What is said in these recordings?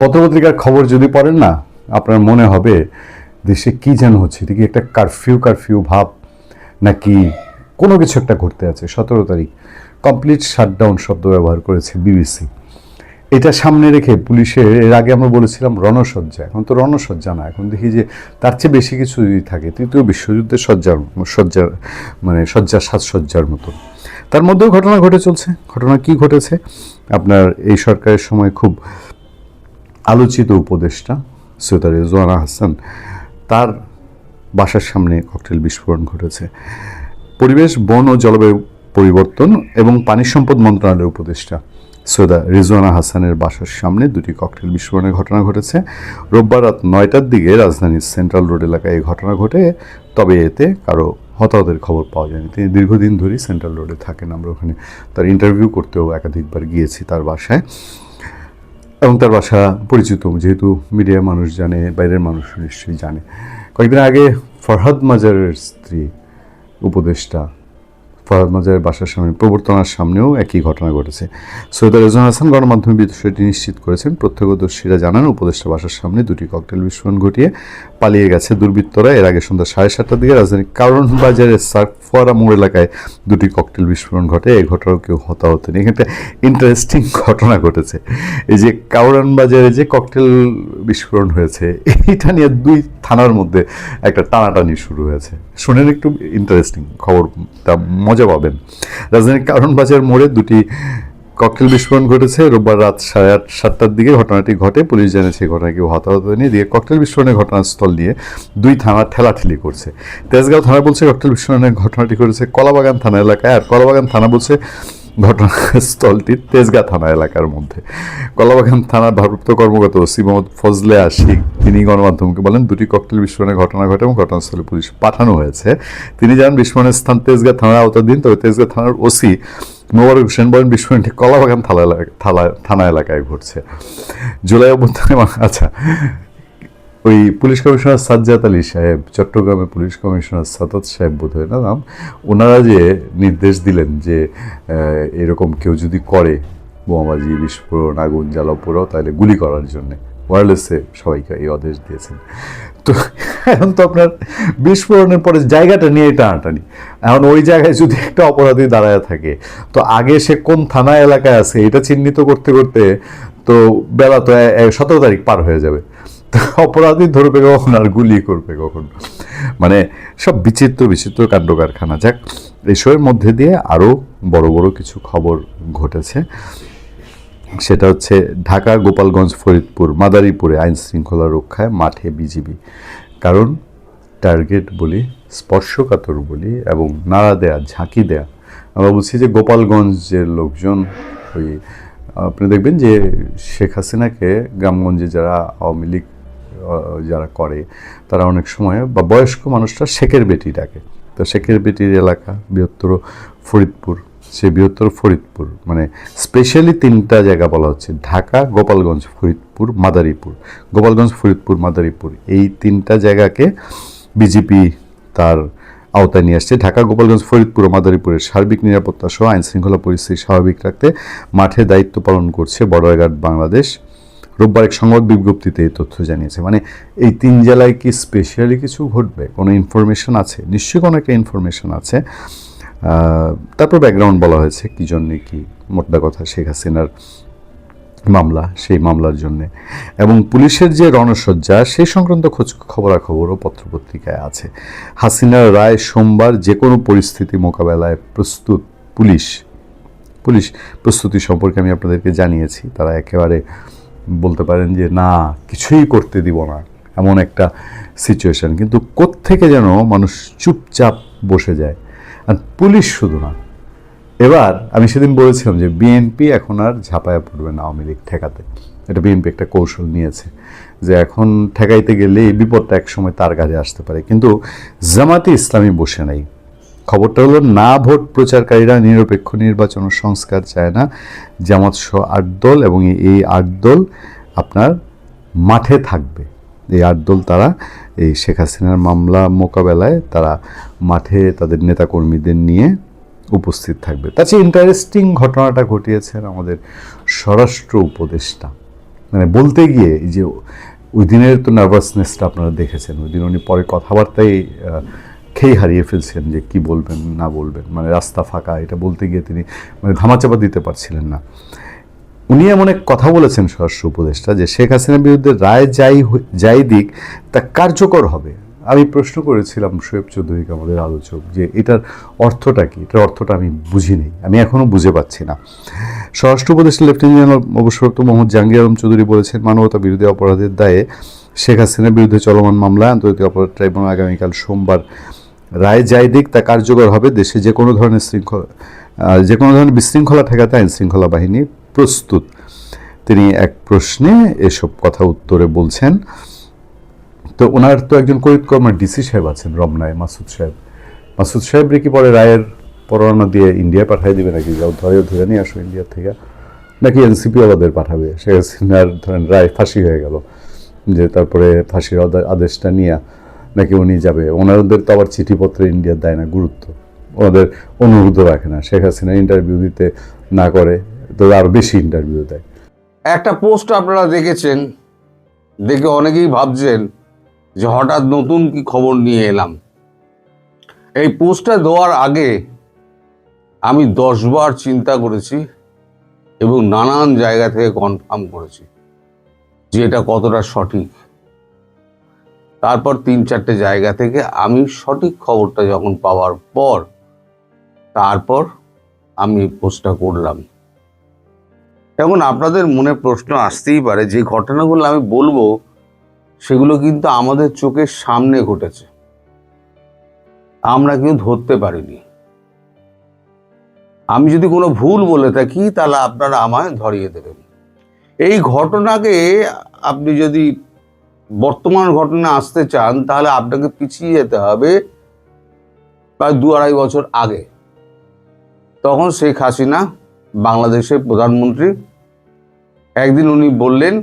পত্রপত্রিকার খবর যদি পড়েন না, আপনার মনে হবে দেশে কি যেন হচ্ছে, এটা কি একটা কারফিউ কারফিউ ভাব, নাকি কোনো কিছু একটা ঘটতে আছে? সতেরো তারিখ কমপ্লিট শাটডাউন শব্দ ব্যবহার করেছে বিবিসি এটা সামনে রেখে পুলিশের, এর আগে আমরা বলেছিলাম রণসজ্জা, এখন তো রণসজ্জা না, এখন দেখি যে তার চেয়ে বেশি কিছু যদি থাকে, তৃতীয় বিশ্বযুদ্ধের সজ্জার সজ্জার মানে সজ্জা সাজসজ্জার মতো। তার মধ্যেও ঘটনা ঘটে চলছে। ঘটনা কি ঘটেছে? আপনার এই সরকারের সময় খুব আলোচিত উপদেষ্টা সৈয়দা রেজওয়ানা হাসান, তার বাসার সামনে ককটেল বিস্ফোরণ ঘটেছে। পরিবেশ, বন ও জলবায়ু পরিবর্তন এবং পানি সম্পদ মন্ত্রণালয়ের উপদেষ্টা সৈয়দা রিজওয়ানা হাসানের বাসার সামনে দুটি ককটেল বিস্ফোরণের ঘটনা ঘটেছে। রোববার রাত নয়টার দিকে রাজধানীর সেন্ট্রাল রোড এলাকায় এই ঘটনা ঘটে, তবে এতে কারও হতাহতের খবর পাওয়া যায়নি। তিনি দীর্ঘদিন ধরেই সেন্ট্রাল রোডে থাকেন। আমরা ওখানে তার ইন্টারভিউ করতেও একাধিকবার গিয়েছি তার বাসায়। এবং তার বাসা পরিচিত, যেহেতু মিডিয়ার মানুষ জানে, বাইরের মানুষ নিশ্চয়ই জানে। কয়েকদিন আগে ফরহাদ মাজারের স্ত্রী, উপদেষ্টা ফরহাদ বাসার সামনে, প্রবর্তনার সামনেও একই ঘটনা ঘটেছে। সৈয়দ রেজন হাসান গণমাধ্যমে বিষয়টি নিশ্চিত করেছেন, প্রত্যক্ষদর্শীরা জানান, উপদেষ্টা বাসার সামনে দুটি ককটেল বিস্ফোরণ ঘটিয়ে পালিয়ে গেছে। দুর্বৃত্তরা এর আগে সন্ধ্যা সাড়ে সাতটার দিকে রাজধানীর কারণ বাজারের সার্কফোয়ারা মোড় এলাকায় দুটি ককটেল বিস্ফোরণ ঘটে। এই ঘটনাও কেউ হতাহত নেই। এখানে ইন্টারেস্টিং ঘটনা ঘটেছে। এই যে কাউরান বাজারে যে ককটেল বিস্ফোরণ হয়েছে এইটা নিয়ে দুই থানার মধ্যে একটা টানাটানি শুরু হয়েছে। শুনেন একটু ইন্টারেস্টিং খবরটা মজা পাবেন। রাজধানীর কারণ বাজার মোড়ে দুটি ককটেল বিস্ফোরণ ঘটেছে। রোববার রাত সাড়ে আট, সাতটার দিকে ঘটনাটি ঘটে। পুলিশ জানিয়েছে ঘটনা কেউ হতাহত হয়নি। দিয়ে ককটেল বিস্ফোরণের ঘটনাস্থল নিয়ে দুই থানা ঠেলাঠেলি করছে। তেজগাঁও থানা বলছে, ককটেল বিস্ফোরণের ঘটনাটি ঘটেছে কলাবাগান থানা এলাকায়। আর কলাবাগান থানা বলছে ঘটনাস্থলটি তেজগাঁ থানা এলাকার মধ্যে। কলাবাগান থানার ভারপ্রাপ্ত কর্মকর্তা ওসি মোহাম্মদ ফজলে আশিক, তিনি গণমাধ্যমকে বলেন, দুটি ককটেল বিস্ফোরণের ঘটনা ঘটে এবং ঘটনাস্থলে পুলিশ পাঠানো হয়েছে। তিনি জানান, বিস্ফোরণের স্থান তেজগাঁ থানার আওতাধীন, তবে তেজগাঁ থানার ওসি মোবারক হোসেন বলেন, বিস্ফোরণটি কলাবাগান থানা থালা- থানা এলাকায় ঘটছে। জুলাই অভ্যুত্থানে আচ্ছা ওই পুলিশ কমিশনার সাজ্জাদ আলী সাহেব, চট্টগ্রামের পুলিশ কমিশনার সাদাত সাহেব বোধ হয় না নাম, ওনারা যে নির্দেশ দিলেন যে এরকম কেউ যদি করে বোমাবাজি, বিস্ফোরণ, আগুন জ্বালা পোড়াও তাহলে গুলি করার জন্যে। ওয়ারলেসে সবাইকে এই আদেশ দিয়েছেন। তো এখন তো আপনার বিস্ফোরণের পরে জায়গাটা নিয়ে টানাটানি। এখন ওই জায়গায় যদি একটা অপরাধী দাঁড়ায় থাকে, তো আগে সে কোন থানা এলাকায় আছে, এটা চিহ্নিত করতে করতে তো বেলা তো সতেরো তারিখ পার হয়ে যাবে। অপরাধী ধরবে কখন আর গুলি করবে কখন? মানে সব বিচিত্র বিচিত্র কাণ্ড কারখানা যাক, এসবের মধ্যে দিয়ে আরও বড় বড় কিছু খবর ঘটেছে। সেটা হচ্ছে ঢাকা, গোপালগঞ্জ, ফরিদপুর, মাদারীপুরে আইন শৃঙ্খলা রক্ষায় মাঠে বিজিবি। কারণ টার্গেট বলি, স্পর্শকাতর বলি এবং নাড়া দেয়া, ঝাঁকি দেয়া। আমরা বলছি যে গোপালগঞ্জের লোকজন ওই, আপনি দেখবেন যে শেখ হাসিনাকে গ্রামগঞ্জে যারা আওয়ামী লীগ যারা করে, তারা অনেক সময় বা বয়স্ক মানুষরা শেখের বেটি ডাকে। তো শেখের বেটির এলাকা বৃহত্তর ফরিদপুর। সে বৃহত্তর ফরিদপুর। মানে স্পেশালি তিনটা জায়গা বলা হচ্ছে। ঢাকা, গোপালগঞ্জ, ফরিদপুর, মাদারীপুর। গোপালগঞ্জ, ফরিদপুর, মাদারীপুর। এই তিনটা জায়গাকে বিজেপি তার আওতায় নিয়ে আসছে। ঢাকা, গোপালগঞ্জ, ফরিদপুর ও মাদারীপুরের সার্বিক নিরাপত্তা সহ আইন শৃঙ্খলা পরিস্থিতি স্বাভাবিক রাখতে মাঠে দায়িত্ব পালন করছে বর্ডার গার্ড বাংলাদেশ। রোববার এক সংবাদ বিজ্ঞপ্তিতে এই তথ্য জানিয়েছে। মানে এই তিন জেলায় কি স্পেশালি কিছু ঘটবে? কোনো ইনফরমেশন আছে? নিশ্চয়ই কোনো একটা ইনফরমেশন আছে। তারপর ব্যাকগ্রাউন্ড বলা হয়েছে কী জন্যে কি মোটদা কথা শেখ হাসিনার মামলা, সেই মামলার জন্যে। এবং পুলিশের যে রণসজ্জা সেই সংক্রান্ত খোঁজ খবরাখবরও পত্রপত্রিকায় আছে। হাসিনার রায় সোমবার যে কোনো পরিস্থিতি মোকাবেলায় প্রস্তুত পুলিশ পুলিশ প্রস্তুতি সম্পর্কে আমি আপনাদেরকে জানিয়েছি। তারা একেবারে বলতে পারেন যে, না, কিছুই করতে দিব না। এমন একটা সিচুয়েশন কিন্তু কোত্থেকে যেন মানুষ চুপচাপ বসে যায়। আর পুলিশ শুধু না। এবার আমি সেদিন বলেছিলাম যে বিএনপি এখন আর ঝাঁপায়া পড়বে না আওয়ামী লীগ ঠেকাতে। এটা বিএনপি একটা কৌশল নিয়েছে যে, এখন ঠেকাইতে গেলে এই বিপদটা একসময় তার কাছে আসতে পারে। কিন্তু জামাতে ইসলামী বসে নাই। খবরটা হলো, না ভোট প্রচারকারীরা নিরপেক্ষ নির্বাচন সংস্কার চায় না। জামাত সহ আট দল এবং এই- আট দল আপনার মাঠে থাকবে। এই আট দল তারা এই শেখ হাসিনার মামলা মোকাবেলায় তারা মাঠে তাদের নেতাকর্মীদের নিয়ে উপস্থিত থাকবে। তার চেয়ে ইন্টারেস্টিং ঘটনাটা ঘটিয়েছেন আমাদের স্বরাষ্ট্র উপদেষ্টা। মানে বলতে গিয়ে যে, ওই দিনের তো নার্ভাসনেসটা আপনারা দেখেছেন, ওই দিন উনি পরে কথাবার্তায় খেই হারিয়ে ফেলছেন যে কি বলবেন, না বলবেন। মানে রাস্তা ফাঁকা, এটা বলতে গিয়ে তিনি মানে ধামাচাপা দিতে পারছিলেন না। উনি এমন এক কথা বলেছেন স্বরাষ্ট্র উপদেষ্টা যে শেখ হাসিনার বিরুদ্ধে রায় যাই যাই দিক, তা কার্যকর হবে। আমি প্রশ্ন করেছিলাম শোয়েব চৌধুরীকে আমাদের আলোচক যে এটার অর্থটা কি? এটার অর্থটা আমি বুঝি নেই আমি এখনও বুঝে পাচ্ছি না। স্বরাষ্ট্র উপদেষ্টা লেফটেন্যান্ট জেনারেল অবসরপ্রাপ্ত মোহাম্মদ জাহাঙ্গীর আলম চৌধুরী বলেছেন, মানবতা বিরোধী অপরাধের দায়ে শেখ হাসিনার বিরুদ্ধে চলমান মামলায় আন্তর্জাতিক অপরাধ ট্রাইব্যুনাল আগামীকাল সোমবার রায় যাই দিক, তা কার্যকর হবে। দেশে যে কোনো ধরনের শৃঙ্খলা যে কোনো ধরনের বিশৃঙ্খলা ঠেকাতে আইন শৃঙ্খলা বাহিনী প্রস্তুত। তিনি এক প্রশ্নে এসব কথা উত্তরে বলছেন, তো ওনার তো একজন কর্মের ডিসি সাহেব আছেন, রমনায়, মাসুদ সাহেব। মাসুদ সাহেব কি পরে রায়ের পরোয়ানা দিয়ে ইন্ডিয়া পাঠিয়ে দেবে নাকি? যাও, ধরে ধরে নিয়ে আসো ইন্ডিয়া থেকে। নাকি এনসিপি ওলাদের পাঠাবে? হাসিনার ধরেন রায় ফাঁসি হয়ে গেল, যে তারপরে ফাঁসির আদেশটা নিয়ে নাকি উনি যাবে? ওনাদের তো আবার চিঠিপত্রে ইন্ডিয়ার দেয় না গুরুত্ব। ওনাদের অনুরোধ রাখে না। শেখ হাসিনা ইন্টারভিউ দিতে না করে, তো আরও বেশি ইন্টারভিউ দেয়। একটা পোস্ট আপনারা দেখেছেন, দেখে অনেকেই ভাবছেন যে হঠাৎ নতুন কি খবর নিয়ে এলাম। এই পোস্টটা দেওয়ার আগে আমি দশবার চিন্তা করেছি এবং নানান জায়গা থেকে কনফার্ম করেছি যে এটা কতটা সঠিক। তারপর তিন চারটে জায়গা থেকে আমি সঠিক খবরটা যখন পাওয়ার পর তারপর আমি পোস্টটা করলাম। এখন আপনাদের মনে প্রশ্ন আসতেই পারে, যে ঘটনাগুলো আমি বলব, সেগুলো কিন্তু আমাদের চোখের সামনে ঘটেছে। আমরা কেউ ধরতে পারিনি। আমি যদি কোনো ভুল বলে থাকি, তাহলে আপনারা আমায় ধরিয়ে দেবেন। এই ঘটনাকে আপনি যদি বর্তমান ঘটনা আসতে চান, তাহলে আপনাকে পিছিয়ে যেতে হবে প্রায় দু আড়াই বছর আগে। তখন শেখ হাসিনা বাংলাদেশের প্রধানমন্ত্রী, একদিন উনি বললেন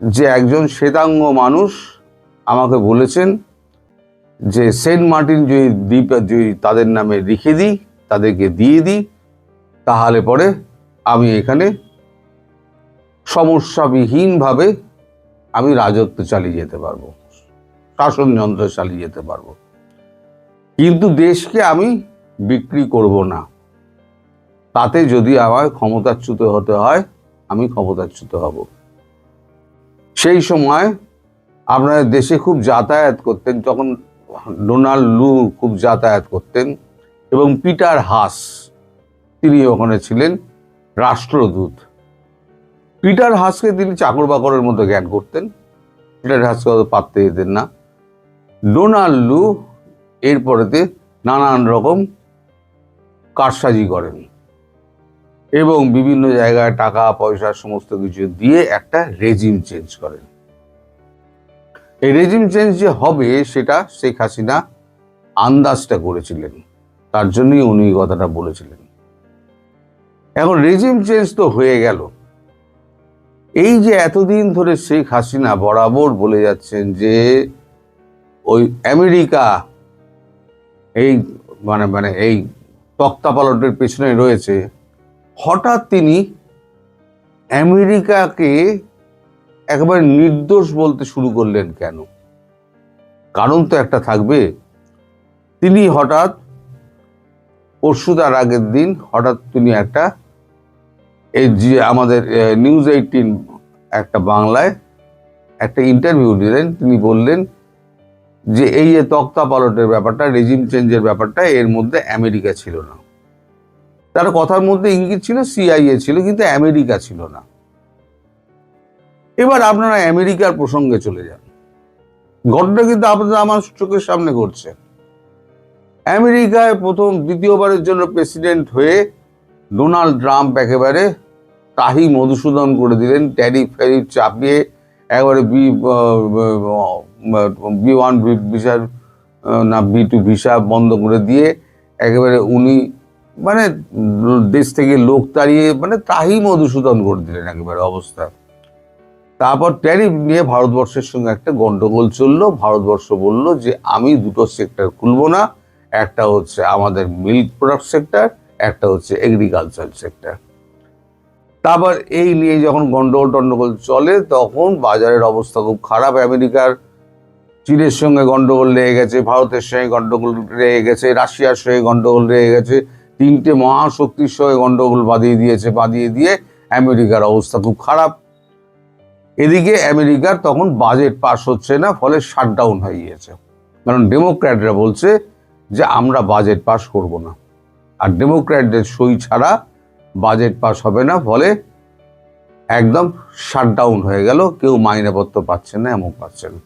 যে একজন শ্বেতাঙ্গ মানুষ আমাকে বলেছেন যে সেন্ট মার্টিন যদি দ্বীপ, যদি তাদের নামে লিখে দিই, তাদেরকে দিয়ে দিই, তাহলে পরে আমি এখানে সমস্যাবিহীনভাবে আমি রাজত্ব চালিয়ে যেতে পারব। শাসনযন্ত্র চালিয়ে যেতে পারব। কিন্তু দেশকে আমি বিক্রি করব না। তাতে যদি আমার ক্ষমতাচ্যুত হতে হয়, আমি ক্ষমতাচ্যুত হব। সেই সময় আপনার দেশে খুব যাতায়াত করতেন তখন ডোনাল্ড লু খুব যাতায়াত করতেন এবং পিটার হাস, তিনি ওখানে ছিলেন, রাষ্ট্রদূত। পিটার হাসকে তিনি চাকর বাকরের মতো জ্ঞান করতেন। পিটার হাসকে অত পাত্তে দিতেন না। ডোনাল্ড লু এরপরেতে নানান রকম কারসাজি করেন এবং বিভিন্ন জায়গায় টাকা, পয়সা, সমস্ত কিছু দিয়ে একটা রেজিম চেঞ্জ করেন। এই রেজিম চেঞ্জ যে হবে সেটা শেখ হাসিনা আন্দাজটা করেছিলেন। তার জন্যই উনি কথাটা বলেছিলেন। এখন রেজিম চেঞ্জ তো হয়ে গেল। এই যে এতদিন ধরে শেখ হাসিনা বরাবর বলে যাচ্ছেন যে ওই আমেরিকা এই মানে মানে এই তক্তাপালটের পেছনে রয়েছে, হঠাৎ তিনি আমেরিকাকে একেবারে নির্দোষ বলতে শুরু করলেন কেন? কারণ তো একটা থাকবে। তিনি হঠাৎ পরশু তার আগের দিন হঠাৎ তিনি একটা এই যে আমাদের নিউজ এইটিন একটা বাংলায় একটা ইন্টারভিউ দিলেন, তিনি বললেন যে এই যে তক্তা পালটের ব্যাপারটা রেজিম চেঞ্জের ব্যাপারটা, এর মধ্যে আমেরিকা ছিল না। তার কথার মধ্যে ইঙ্গিত ছিল সিআইএ ছিল, কিন্তু আমেরিকা ছিল না। এবার আপনারা আমেরিকার প্রসঙ্গে চলে যান। ঘটনা কিন্তু আপনাদের আমার চোখের সামনে ঘটছে। আমেরিকায় প্রথম, দ্বিতীয়বারের জন্য প্রেসিডেন্ট হয়ে ডোনাল্ড ট্রাম্প একেবারে তাহি মধুসূদন করে দিলেন ট্যারিফ ফ্যারিফ চাপিয়ে একবারে বি বি ওয়ান ভিসা না, বি টু ভিসা বন্ধ করে দিয়ে একেবারে উনি মানে দেশ থেকে লোক তাড়িয়ে মানে তাহি মধুসূদন করে দিলেন একেবারে অবস্থা। তারপর ট্যারিফ নিয়ে ভারতবর্ষের সঙ্গে একটা গন্ডগোল চলল, ভারতবর্ষ বলল যে আমি দুটো সেক্টর খুলবো না, একটা হচ্ছে আমাদের মিল্ক প্রোডাক্ট সেক্টর, একটা হচ্ছে এগ্রিকালচার সেক্টর তারপর এই নিয়ে যখন গন্ডগোল টন্ডগোল চলে, তখন বাজারের অবস্থা খুব খারাপ। আমেরিকার চীনের সঙ্গে গন্ডগোল লেগে গেছে, ভারতের সঙ্গে গন্ডগোল লেগে গেছে, রাশিয়ার সঙ্গে গন্ডগোল লেগে গেছে, তিনটে মহাশক্তির সঙ্গে গন্ডগোল বাঁধিয়ে দিয়েছে, বাঁধিয়ে দিয়ে আমেরিকার অবস্থা খুব খারাপ। এদিকে আমেরিকার তখন বাজেট পাস হচ্ছে না, ফলে শাটডাউন হয়ে গিয়েছে। কারণ ডেমোক্র্যাটরা বলছে যে, আমরা বাজেট পাস করব না। আর ডেমোক্র্যাটদের সই ছাড়া বাজেট পাস হবে না, ফলে একদম শাটডাউন হয়ে গেল। কেউ মাইনেপত্র পাচ্ছে না, এমন না।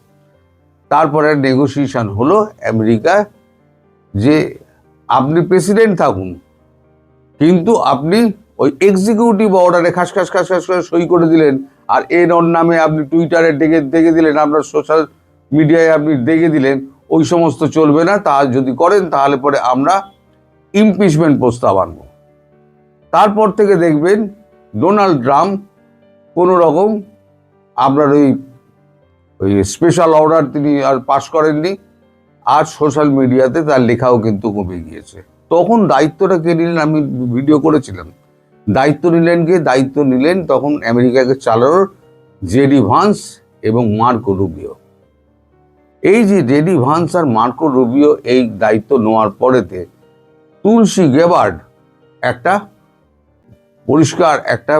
তারপরে নেগোসিয়েশন হলো আমেরিকা যে আপনি প্রেসিডেন্ট থাকুন, কিন্তু আপনি ওই এক্সিকিউটিভ অর্ডারে খাস খাস খাস খাস করে সই করে দিলেন, আর এর ওর নামে আপনি টুইটারে ডেকে দেখে দিলেন, আপনার সোশ্যাল মিডিয়ায় আপনি দেখে দিলেন, ওই সমস্ত চলবে না। তা যদি করেন, তাহলে পরে আমরা ইমপিচমেন্ট প্রস্তাব আনব। তারপর থেকে দেখবেন ডোনাল্ড ট্রাম্প কোনো রকম আপনার ওই ওই স্পেশাল অর্ডার তিনি আর পাশ করেননি। আর সোশ্যাল মিডিয়াতে তার লেখাও কিন্তু কমে গিয়েছে। তখন দায়িত্বটা কে নিলেন? আমি ভিডিও করেছিলাম। দায়িত্ব নিলেন কে? দায়িত্ব নিলেন তখন আমেরিকাকে চালানোর জেডি ভান্স এবং মার্কো রুবিও। এই যে জেডি ভান্স আর মার্কো রুবিও এই দায়িত্ব নেওয়ার পরেতে তুলসী গেবার্ড একটা পরিষ্কার একটা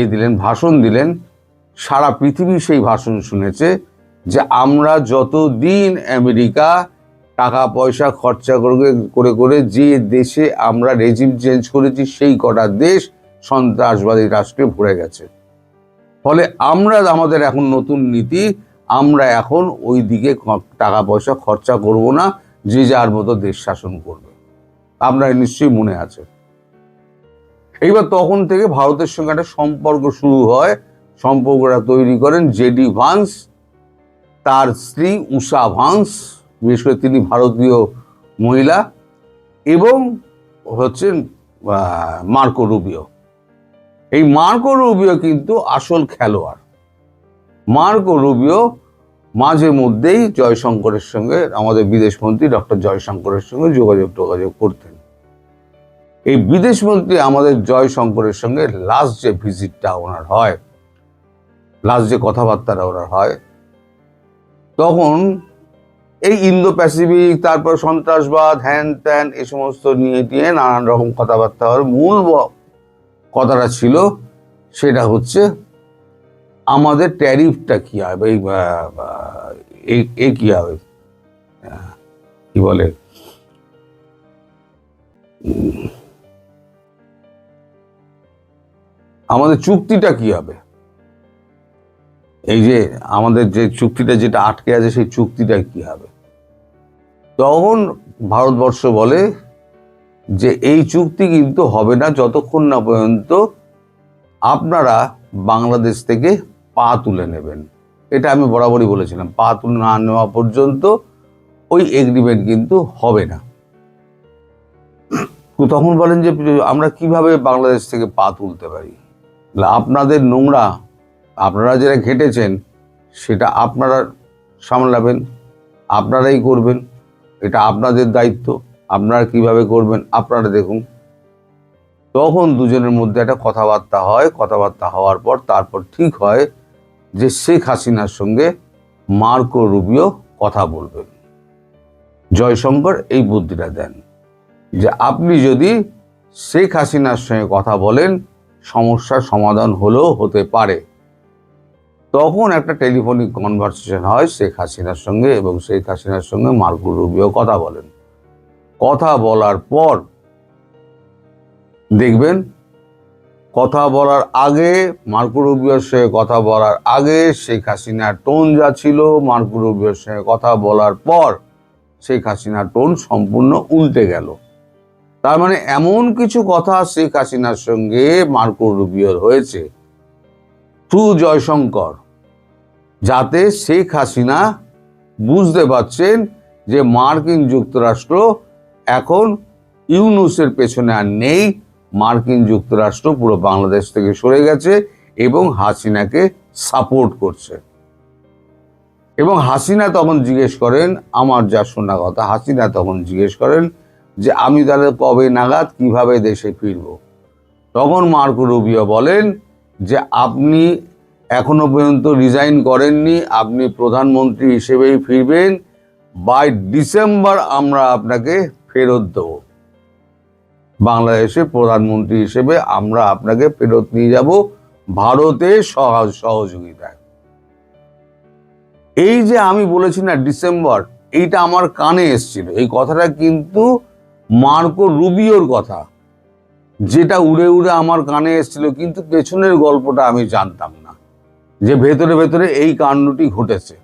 এ দিলেন, ভাষণ দিলেন, সারা পৃথিবী সেই ভাষণ শুনেছে যে আমরা যতদিন আমেরিকা টাকা, পয়সা খরচা করে করে করে যে দেশে আমরা রেজিম চেঞ্জ করেছি, সেই কটা দেশ সন্ত্রাসবাদী রাষ্ট্রে ভরে গেছে। ফলে আমরা আমাদের এখন নতুন নীতি, আমরা এখন ওই দিকে টাকা, পয়সা খরচা করব না, যে যার মতো দেশ শাসন করবে। আপনার নিশ্চয়ই মনে আছে এইবার তখন থেকে ভারতের সঙ্গে একটা সম্পর্ক শুরু হয়। সম্পর্কটা তৈরি করেন জেডি ভান্স, তার স্ত্রী উষা ভান্স, বিশেষ করে তিনি ভারতীয় মহিলা, এবং হচ্ছেন মার্কো রুবিও। এই মার্কো রুবিও কিন্তু আসল খেলোয়াড়। মার্কো রুবিও মাঝে মধ্যেই জয়শঙ্করের সঙ্গে আমাদের বিদেশমন্ত্রী ডক্টর জয়শঙ্করের সঙ্গে যোগাযোগ টোগাযোগ করতেন। এই বিদেশমন্ত্রী আমাদের জয়শঙ্করের সঙ্গে লাস্ট যে ভিজিটটা ওনার হয় লাস্ট যে কথাবার্তাটা ওনার হয়, তখন এই ইন্দো প্যাসিফিক তারপর সন্ত্রাসবাদ, হ্যান ত্যান, এ সমস্ত নিয়ে টিয়ে নানান রকম কথাবার্তা হয় মূল কথাটা ছিল, সেটা হচ্ছে আমাদের ট্যারিফটা কি হবে, এই কি হবে কি বলে? আমাদের চুক্তিটা কি হবে? এই যে আমাদের যে চুক্তিটা যেটা আটকে আছে, সেই চুক্তিটা কি হবে? তখন ভারতবর্ষ বলে যে এই চুক্তি কিন্তু হবে না যতক্ষণ না পর্যন্ত আপনারা বাংলাদেশ থেকে পা তুলে নেবেন। এটা আমি বরাবরই বলেছিলাম, পা তুলে না নেওয়া পর্যন্ত ওই এগ্রিমেন্ট কিন্তু হবে না। তখন বলেন যে আমরা কীভাবে বাংলাদেশ থেকে পা তুলতে পারি? আপনাদের নোংরা, আপনারা যেটা ঘেটেছেন, সেটা আপনারা সামলাবেন, আপনারাই করবেন, এটা আপনাদের দায়িত্ব, আপনারা কীভাবে করবেন, আপনারা দেখুন। তখন দুজনের মধ্যে একটা কথাবার্তা হয়, কথাবার্তা হওয়ার পর তারপর ঠিক হয় যে শেখ হাসিনার সঙ্গে মার্কো রুবিও কথা বলবেন। জয়শঙ্কর এই বুদ্ধিটা দেন যে, আপনি যদি শেখ হাসিনার সঙ্গে কথা বলেন সমস্যার সমাধান হলেও হতে পারে। তখন একটা টেলিফোনিক কনভারসেশন হয় শেখ হাসিনার সঙ্গে এবং শেখ হাসিনার সঙ্গে মার্কো রুবিও কথা বলেন। কথা বলার পর দেখবেন, কথা বলার আগে, মার্কো রুবিওর সঙ্গে কথা বলার আগে শেখ হাসিনার টোন যা ছিল, মার্কো রুবিওর সঙ্গে কথা বলার পর শেখ হাসিনার টোন সম্পূর্ণ উল্টে গেল। তার মানে এমন কিছু কথা শেখ হাসিনার সঙ্গে মার্কো রুবিওর হয়েছে। থ্রু জয়শঙ্কর, যাতে শেখ হাসিনা বুঝতে পারছেন যে মার্কিন যুক্তরাষ্ট্র এখন ইউনুসের পেছনে আর নেই। মার্কিন যুক্তরাষ্ট্র পুরো বাংলাদেশ থেকে সরে গেছে এবং হাসিনাকে সাপোর্ট করছে। এবং হাসিনা তখন জিজ্ঞেস করেন, আমার যা শোনা কথা, হাসিনা তখন জিজ্ঞেস করেন যে আমি তাহলে কবে নাগাদ কীভাবে দেশে ফিরব। তখন মার্কো রুবিও বলেন যে আপনি এখনও পর্যন্ত রিজাইন করেননি, আপনি প্রধানমন্ত্রী হিসেবেই ফিরবেন। বাই ডিসেম্বর আমরা আপনাকে ফেরত দেবো। বাংলাদেশে প্রধানমন্ত্রী হিসেবে আমরা আপনাকে ফেরত নিয়ে যাব ভারতে সহ- সহযোগিতায়। এই যে আমি বলেছি না ডিসেম্বর এইটা আমার কানে এসেছিল। এই কথাটা কিন্তু মার্কো রুবিওর কথা, যেটা উড়ে উড়ে আমার কানে এসেছিল, কিন্তু পেছনের গল্পটা আমি জানতাম না, যে ভেতরে ভেতরে এই কাণ্ডটি ঘটেছে।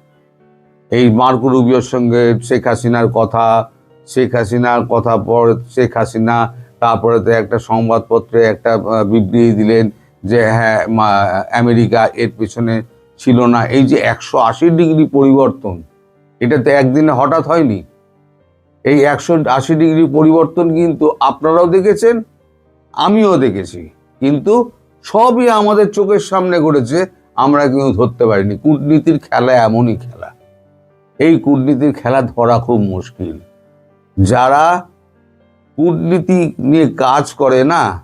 এই মার্কো রুবিওর সঙ্গে শেখ হাসিনার কথা, শেখ হাসিনার কথা পর শেখ হাসিনা, তারপরে তো একটা সংবাদপত্রে একটা বিবৃতি দিলেন যে হ্যাঁ আমেরিকা এর পেছনে ছিল না। এই যে একশো আশি ডিগ্রি পরিবর্তন, এটা তো একদিনে হঠাৎ হয়নি? এই একশো আশি ডিগ্রি পরিবর্তন কিন্তু আপনারাও দেখেছেন, আমিও দেখেছি। কিন্তু সবই আমাদের চোখের সামনে ঘটেছে, আমরা কিন্তু ধরতে পারিনি। কূটনীতির খেলা এমনই খেলা। এই কূটনীতির খেলা ধরা খুব মুশকিল। যারা কূটনীতি নিয়ে কাজ করে না,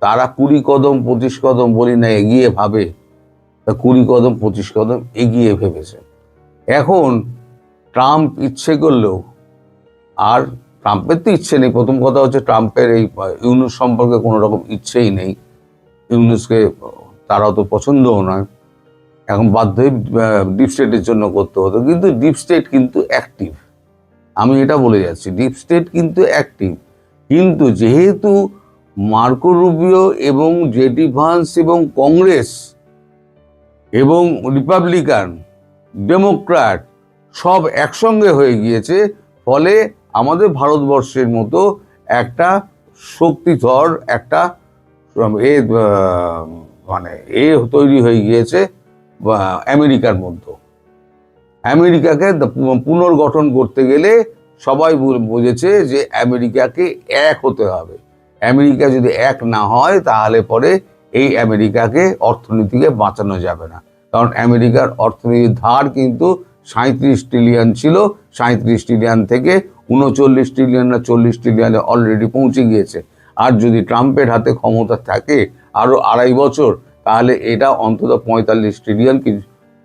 তারা কুড়ি কদম, পঁচিশ কদম বলি না, এগিয়ে ভাবে। তা কুড়ি কদম, পঁচিশ কদম এগিয়ে ভেবেছে। এখন ট্রাম্প ইচ্ছে করলেও আর ট্রাম্পের তো ইচ্ছে নেই। প্রথম কথা হচ্ছে ট্রাম্পের এই ইউনুস সম্পর্কে কোনো রকম ইচ্ছেই নেই। ইউনুসকে তারাও তো পছন্দও নয়। এখন বাধ্য হয়ে ডিপ স্টেটের জন্য করতে হতো। কিন্তু ডিপ স্টেট কিন্তু অ্যাক্টিভ। আমি এটা বলে যাচ্ছি, ডিপ স্টেট কিন্তু অ্যাক্টিভ। কিন্তু যেহেতু মার্কো রুবিও এবং জেডি ভান্স এবং কংগ্রেস এবং রিপাবলিকান, ডেমোক্র্যাট সব একসঙ্গে হয়ে গিয়েছে, ফলে আমাদের ভারতবর্ষের মতো একটা শক্তিধর, একটা এ মানে এ তৈরি হয়ে গিয়েছে আমেরিকার মধ্যে। আমেরিকাকে পুনর্গঠন করতে গেলে সবাই বুঝেছে যে আমেরিকাকে এক হতে হবে। আমেরিকা যদি এক না হয়, তাহলে পরে এই আমেরিকাকে অর্থনীতিকে বাঁচানো যাবে না। কারণ আমেরিকার অর্থনীতির ধার কিন্তু সাঁত্রিশ ট্রিলিয়ন ছিল সাঁত্রিশ ট্রিলিয়ন থেকে উনচল্লিশ ট্রিলিয়ন না চল্লিশ ট্রিলিয়নে অলরেডি পৌঁছে গিয়েছে। আর যদি ট্রাম্পের হাতে ক্ষমতা থাকে আরও আড়াই বছর, তাহলে এটা অন্তত পঁয়তাল্লিশ ট্রিলিয়ন কি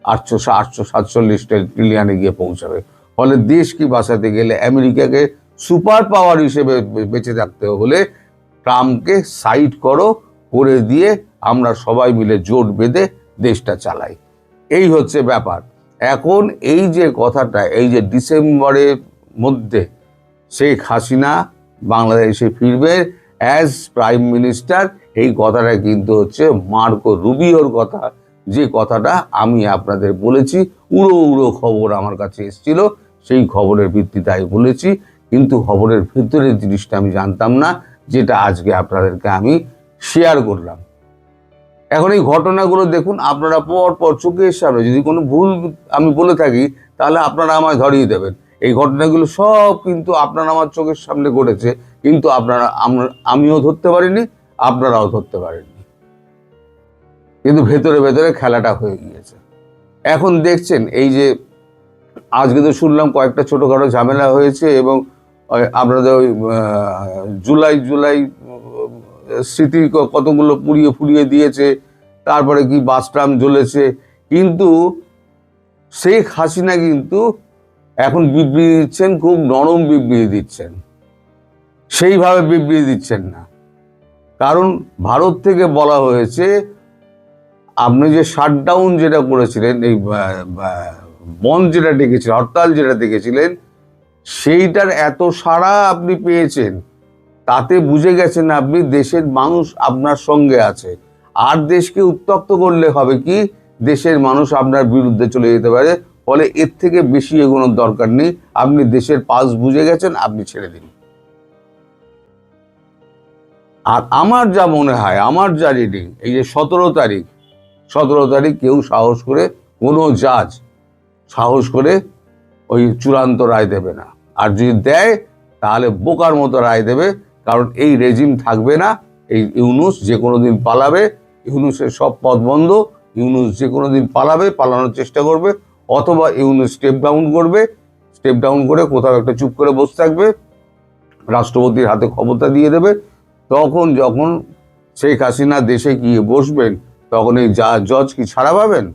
আটশো আটশো সাতচল্লিশ ট্রিলিয়নে গিয়ে পৌঁছাবে। ফলে দেশ কি বাঁচাতে গেলে আমেরিকাকে সুপার পাওয়ার হিসেবে বেঁচে থাকতে হলে ট্রাম্পকে সাইড করো, করে দিয়ে আমরা সবাই মিলে জোট বেঁধে দেশটা চালাই। এই হচ্ছে ব্যাপার। এখন এই যে কথাটা, এই যে ডিসেম্বরের মধ্যে শেখ হাসিনা বাংলাদেশে ফিরবে অ্যাজ প্রাইম মিনিস্টার এই কথাটা কিন্তু হচ্ছে মার্কো রুবিওর কথা। যে কথাটা আমি আপনাদের বলেছি, উড়ো উড়ো খবর আমার কাছে এসেছিল, সেই খবরের ভিত্তিতে আমি বলেছি, কিন্তু খবরের ভেতরের জিনিসটা আমি জানতাম না, যেটা আজকে আপনাদেরকে আমি শেয়ার করলাম। এখন এই ঘটনাগুলো দেখুন, আপনারা পর পর চোখের সামনে, যদি কোনো ভুল আমি বলে থাকি, তাহলে আপনারা আমায় ধরিয়ে দেবেন। এই ঘটনাগুলো সব কিন্তু আপনার আমার চোখের সামনে ঘটেছে, কিন্তু আপনারা আমিও ধরতে পারিনি, আপনারাও ধরতে পারেননি। কিন্তু ভেতরে ভেতরে খেলাটা হয়ে গিয়েছে। এখন দেখছেন, এই যে আজকে তো শুনলাম কয়েকটা ছোটোখাটো ঝামেলা হয়েছে এবং আপনাদের ওই জুলাই জুলাই স্মৃতি কতগুলো পুড়িয়ে ফুরিয়ে দিয়েছে তারপরে কি বাস ট্রাম জ্বলেছে। কিন্তু শেখ হাসিনা কিন্তু এখন বিবৃতি দিচ্ছেন, খুব নরম বিবৃতি দিচ্ছেন। সেইভাবে বিবৃতি দিচ্ছেন না। কারণ ভারত থেকে বলা হয়েছে, আপনি যে শাটডাউন যেটা করেছিলেন, এই বন্ধ যেটা ডেকেছিলেন, হরতাল যেটা ডেকেছিলেন, সেইটার এত সাড়া আপনি পেয়েছেন, তাতে বুঝে গেছেন আপনি দেশের মানুষ আপনার সঙ্গে আছে। আর দেশকে উত্তক্ত করলে হবে কি? দেশের মানুষ আপনার বিরুদ্ধে চলে যেতে পারে, ফলে এর থেকে বেশি এগোনোর দরকার নেই। আপনি দেশের পাস বুঝে গেছেন, আপনি ছেড়ে দিন। আর আমার যা মনে হয়, আমার যা রিডিং এই যে সতেরো তারিখ সতেরো তারিখ কেউ সাহস করে, কোনো জাজ সাহস করে ওই চূড়ান্ত রায় দেবে না। আর যদি দেয়, তাহলে বোকার মতো রায় দেবে, কারণ এই রেজিম থাকবে না, এই ইউনুস যে কোনো দিন পালাবে ইউনুসের সব পথ বন্ধ, ইউনুস যে কোনো দিন পালাবে, পালানোর চেষ্টা করবে, অথবা ইউনুস স্টেপ ডাউন করবে স্টেপ ডাউন করে কোথাও একটা চুপ করে বসে থাকবে, রাষ্ট্রপতির হাতে ক্ষমতা দিয়ে দেবে, তখন যখন শেখ হাসিনা দেশে গিয়ে বসবেন, তখন এই যা- জজ কি ছাড়া পাবেন?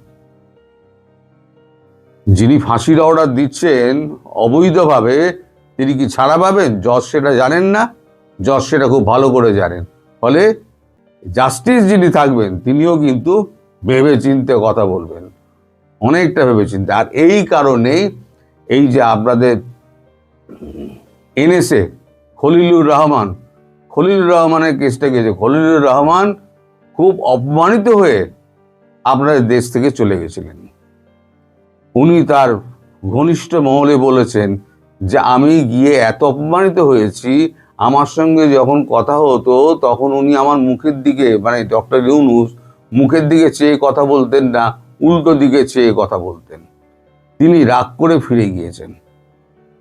যিনি ফাঁসির অর্ডার দিচ্ছেন, অবৈধভাবে তিনি কি ছাড়া পাবেন? জজ সেটা জানেন না, জজ সেটা খুব ভালো করে জানেন। ফলে জাস্টিস যিনি থাকবেন, তিনিও কিন্তু ভেবে চিনতে কথা বলবেন। অনেকটা ভেবে চিনতে আর এই কারণেই এই যে আপনাদের এনএসএ খলিলুর রহমান, খলিলুর রহমানের কেসটা গেছে খলিলুর রহমান খুব অপমানিত হয়ে আপনাদের দেশ থেকে চলে গেছিলেন। উনি তার ঘনিষ্ঠ মহলে বলেছেন যে, আমি গিয়ে এত অপমানিত হয়েছি আমার সঙ্গে যখন কথা হতো, তখন উনি আমার মুখের দিকে মানে ডক্টর ইউনুস মুখের দিকে চেয়ে কথা বলতেন না, উল্টো দিকে চেয়ে কথা বলতেন। তিনি রাগ করে ফিরে গিয়েছেন।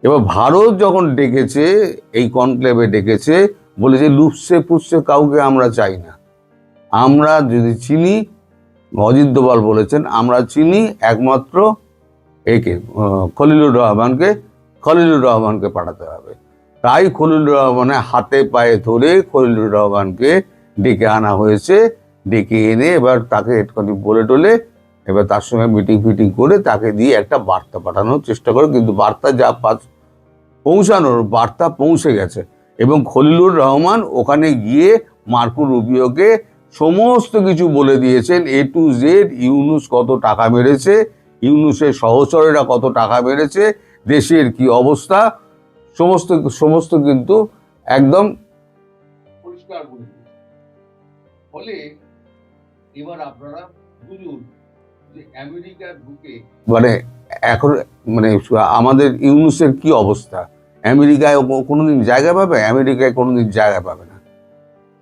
এবার ভারত যখন ডেকেছে, এই কনক্লেভে ডেকেছে বলেছে লুপসে পুষছে কাউকে আমরা চাই না। আমরা যদি চিনি, অজিত দোবাল বলেছেন, আমরা চিনি একমাত্র একে খলিলুর রহমানকে খলিলুর রহমানকে পাঠাতে হবে। তাই খলিলুর রহমানের হাতে পায়ে ধরে খলিলুর রহমানকে ডেকে আনা হয়েছে। ডেকে এনে এবার তাকে একটুখানি বলে টলে, এবার তার সঙ্গে মিটিং ফিটিং করে তাকে দিয়ে একটা বার্তা পাঠানোর চেষ্টা করে। কিন্তু বার্তা যা পৌঁছানোর বার্তা পৌঁছে গেছে এবং খলিলুর রহমান ওখানে গিয়ে মার্কো রুবিওকে সমস্ত কিছু বলে দিয়েছেন। এ টু জেড ইউনুস কত টাকা মেরেছে, ইউনুসের সহচরেরা কত টাকা মেরেছে, দেশের কি অবস্থা সমস্ত সমস্ত কিন্তু একদম পরিষ্কার বলে ফলে এবার আপনারা বুঝুন যে আমেরিকার বুকে মানে এখন মানে আমাদের ইউনুসের কি অবস্থা? আমেরিকায় কোনোদিন জায়গা পাবে? আমেরিকায় কোনোদিন জায়গা পাবে না।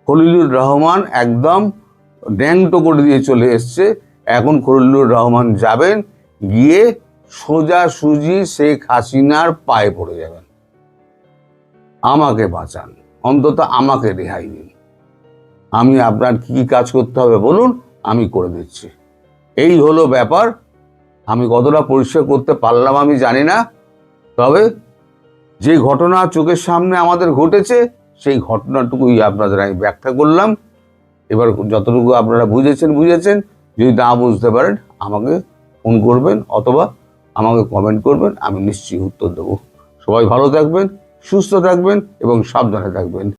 খলিলুর রহমান একদম ড্যাংটো করে দিয়ে চলে এসছে। এখন খলিলুর রহমান যাবেন গিয়ে সোজা সুজি শেখ হাসিনার পায়ে পড়ে যাবেন। আমাকে বাঁচান। অন্তত আমাকে রেহাই দিন আমি আপনার কি কাজ করতে হবে বলুন, আমি করে দিচ্ছি। এই হলো ব্যাপার। আমি কতটা পরিষ্কার করতে পারলাম আমি জানি না। তবে যে ঘটনা চোখের সামনে আমাদের ঘটেছে, সেই ঘটনাটুকুই আপনাদের আমি ব্যাখ্যা করলাম। এবার যতটুকু আপনারা বুঝেছেন বুঝেছেন। যদি না বুঝতে পারেন, আমাকে ফোন করবেন অথবা আমাকে কমেন্ট করবেন, আমি নিশ্চয়ই উত্তর দেবো। সবাই ভালো থাকবেন। সুস্থ থাকবেন এবং সাবধানে থাকবেন।